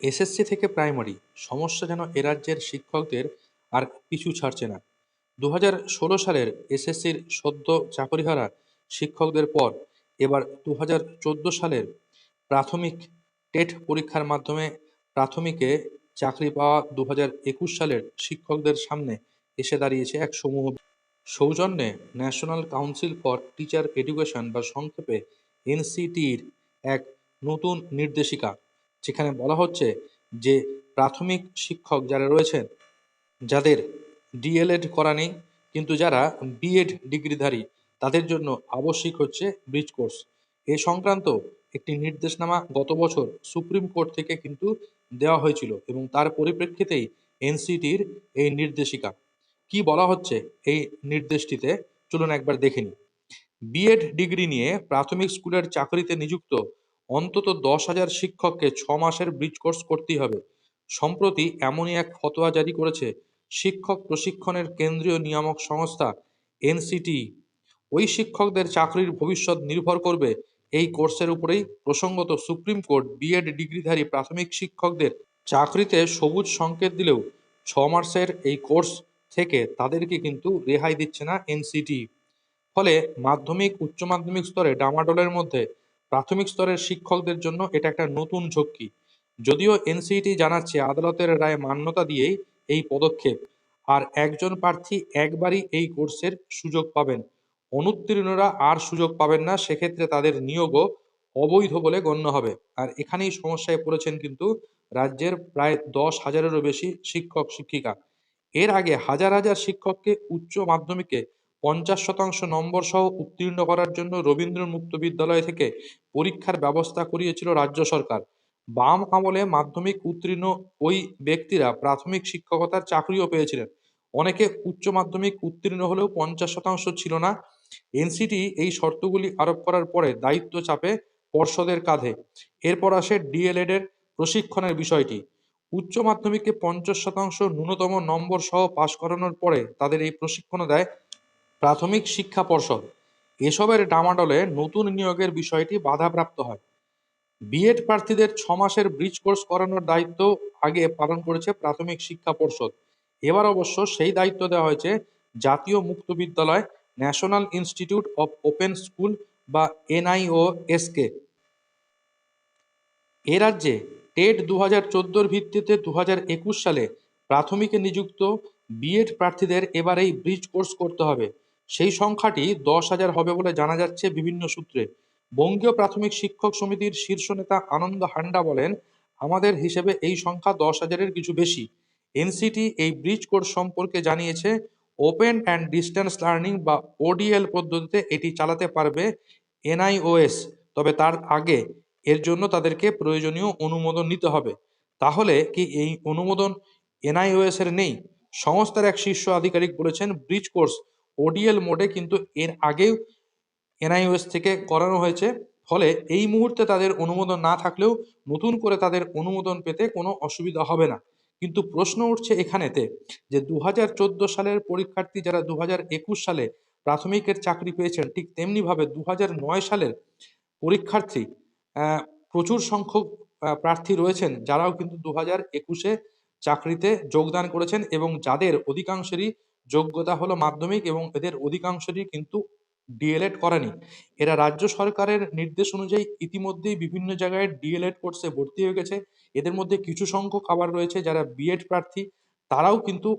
SSC থেকে primary, সমস্যা যেন এ রাজ্যের শিক্ষকদের আর পিছু ছাড়ছে না। দু হাজার ষোলো সালের এসএসসির সদ্য চাকরিহারা শিক্ষকদের পর এবার দু হাজার চোদ্দ সালের প্রাথমিক টেট পরীক্ষার মাধ্যমে প্রাথমিকে চাকরি পাওয়া দু হাজার একুশ সালের শিক্ষকদের সামনে এসে দাঁড়িয়েছে এক সমূহ সৌজন্যে national council for teacher education বা সংক্ষেপে এনসিটির এক নতুন নির্দেশিকা। যেখানে বলা হচ্ছে যে প্রাথমিক শিক্ষক যারা রয়েছেন, যাদের ডিএলএড করা নেই, কিন্তু যারা বিএড ডিগ্রিধারী, তাদের জন্য আবশ্যিক হচ্ছে ব্রিজ কোর্স এ সংক্রান্ত একটি নির্দেশনামা গত বছর সুপ্রিম কোর্ট থেকে কিন্তু দেওয়া হয়েছিল এবং তার পরিপ্রেক্ষিতেই এনসিটির এই নির্দেশিকা। কি বলা হচ্ছে এই নির্দেশটিতে? চলুন একবার দেখে নিই। বিএড ডিগ্রি নিয়ে প্রাথমিক স্কুলের চাকরিতে নিযুক্ত অন্তত দশ হাজার শিক্ষককে ছ মাসের ব্রিজ কোর্স করতেই হবে। সম্প্রতি এমনই এক ফতোয়া জারি করেছে শিক্ষক প্রশিক্ষণের কেন্দ্রীয় নিয়ামক সংস্থা, এনসিটি। ওই শিক্ষকদের চাকরির ভবিষ্যৎ নির্ভর করবে এই কোর্সের উপরেই। প্রসঙ্গত সুপ্রিম কোর্ট বিএড ডিগ্রিধারী প্রাথমিক শিক্ষকদের চাকরিতে সবুজ সংকেত দিলেও ছ মাসের এই কোর্স থেকে তাদেরকে কিন্তু রেহাই দিচ্ছে না এনসিটি। ফলে মাধ্যমিক, উচ্চ মাধ্যমিক স্তরে ডামাডোলের মধ্যে প্রাথমিক স্তরের শিক্ষকদের জন্য এটা একটা নতুন ঝক্কি। যদিও এনসিটি জানাচ্ছে আদালতের রায় মান্যতা দিয়েই এই পদক্ষেপ, আর একজন প্রার্থী একবারই এই কোর্সের সুযোগ পাবেন। অনুত্তীর্ণরা আর সুযোগ পাবেন না, সেক্ষেত্রে তাদের নিয়োগও অবৈধ বলে গণ্য হবে। আর এখানেই সমস্যায় পড়েছেন কিন্তু রাজ্যের প্রায় দশ হাজারেরও বেশি শিক্ষক, শিক্ষিকা। এর আগে হাজার হাজার শিক্ষককে উচ্চ মাধ্যমিকে পঞ্চাশ শতাংশ নম্বর সহ উত্তীর্ণ করার জন্য রবীন্দ্র মুক্ত বিদ্যালয় থেকে পরীক্ষার ব্যবস্থা করিয়েছিল রাজ্য সরকার। বাম আমলে মাধ্যমিক উত্তীর্ণ ওই ব্যক্তিরা প্রাথমিক শিক্ষকতার চাকরিও পেয়েছিলেন। অনেকে উচ্চ মাধ্যমিক উত্তীর্ণ হলেও পঞ্চাশ শতাংশ ছিল না। এনসিটি এই শর্তগুলি আরোপ করার পরে দায়িত্ব চাপে পর্ষদের কাঁধে। এরপর আসে ডিএলএড এর প্রশিক্ষণের বিষয়টি। উচ্চ মাধ্যমিকে পঞ্চাশ শতাংশ ন্যূনতম নম্বর সহ পাশ করানোর পরে তাদের এই প্রশিক্ষণ দেয় প্রাথমিক শিক্ষা পর্ষদ। এসবের ডামাডলে নতুন নিয়োগের বিষয়টি বাধাপ্রাপ্ত হয়। বিএড প্রার্থীদের ছ মাসের ব্রিজ কোর্স করানোর দায়িত্ব আগে পালন করেছে প্রাথমিক শিক্ষা পর্ষদ। এবার অবশ্য সেই দায়িত্ব দেওয়া হয়েছে জাতীয় মুক্ত বিদ্যালয়, national institute of open school বা এনআইও এসকে এ রাজ্যে টেট দু হাজার চোদ্দোর ভিত্তিতে দু হাজার একুশ সালে প্রাথমিকে নিযুক্ত বিএড প্রার্থীদের এবার এই ব্রিজ কোর্স করতে হবে। সেই সংখ্যাটি দশ হাজার হবে বলে জানা যাচ্ছে বিভিন্ন সূত্রে। বঙ্গীয় প্রাথমিক শিক্ষক সমিতির শীর্ষ নেতা আনন্দ হান্ডা বলেন, আমাদের হিসেবে এই সংখ্যা দশ হাজারের কিছু বেশি। এনসিটি এই ব্রিজ কোর্স সম্পর্কে জানিয়েছে, ওপেন অ্যান্ড ডিস্টেন্স লার্নিং বা ওডিএল পদ্ধতিতে এটি চালাতে পারবে এনআইওএস, তবে তার আগে এর জন্য তাদেরকে প্রয়োজনীয় অনুমোদন নিতে হবে। তাহলে কি এই অনুমোদন এনআইওএস এর নেই? সংস্থার এক শীর্ষ আধিকারিক বলেছেন, ব্রিজ কোর্স ওডিএল মোডে কিন্তু এর আগেও এনআইওএস থেকে করানো হয়েছে। ফলে এই মুহূর্তে তাদের অনুমোদন না থাকলেও নতুন করে তাদের অনুমোদন পেতে কোনো অসুবিধা হবে না। কিন্তু প্রশ্ন উঠছে এখানেতে যে দু হাজার চোদ্দ সালের পরীক্ষার্থী যারা দু হাজার একুশ সালে প্রাথমিকের চাকরি পেয়েছেন, ঠিক তেমনিভাবে দু হাজার নয় সালের পরীক্ষার্থী প্রচুর সংখ্যক প্রার্থী রয়েছেন, যারাও কিন্তু দু হাজার একুশে চাকরিতে যোগদান করেছেন এবং যাদের অধিকাংশেরই যোগ্যতা হলো মাধ্যমিক এবং এদের অধিকাংশেরই কিন্তু ডিএলএড করেনি। এরা রাজ্য সরকারের নির্দেশ অনুযায়ী ইতিমধ্যেই বিভিন্ন জায়গায় ডিএলএড কোর্সে ভর্তি হয়ে গেছে। এদের মধ্যে কিছু সংখ্যক আবার রয়েছে যারা বিএড প্রার্থী, তারাও কিন্তু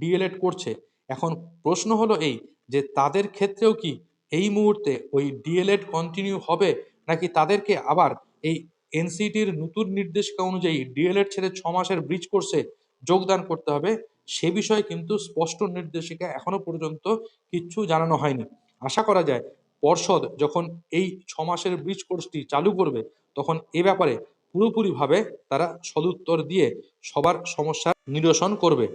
ডিএলএড করছে। এখন প্রশ্ন হলো এই, যে তাদের ক্ষেত্রেও কি এই মুহূর্তে ওই ডিএলএড কন্টিনিউ হবে, নাকি তাদেরকে আবার এই এনসিটির নতুন নির্দেশিকা অনুযায়ী ডিএলএড ছেড়ে ছ মাসের ব্রিজ কোর্সে যোগদান করতে হবে? সে বিষয়ে কিন্তু স্পষ্ট নির্দেশিকা এখনও পর্যন্ত কিচ্ছু জানানো হয়নি। আশা করা যায় পর্ষদ যখন এই ছ মাসের ব্রিজ কোর্সটি চালু করবে, তখন এ ব্যাপারে পুরোপুরিভাবে তারা সদুত্তর দিয়ে সবার সমস্যা নিরসন করবে।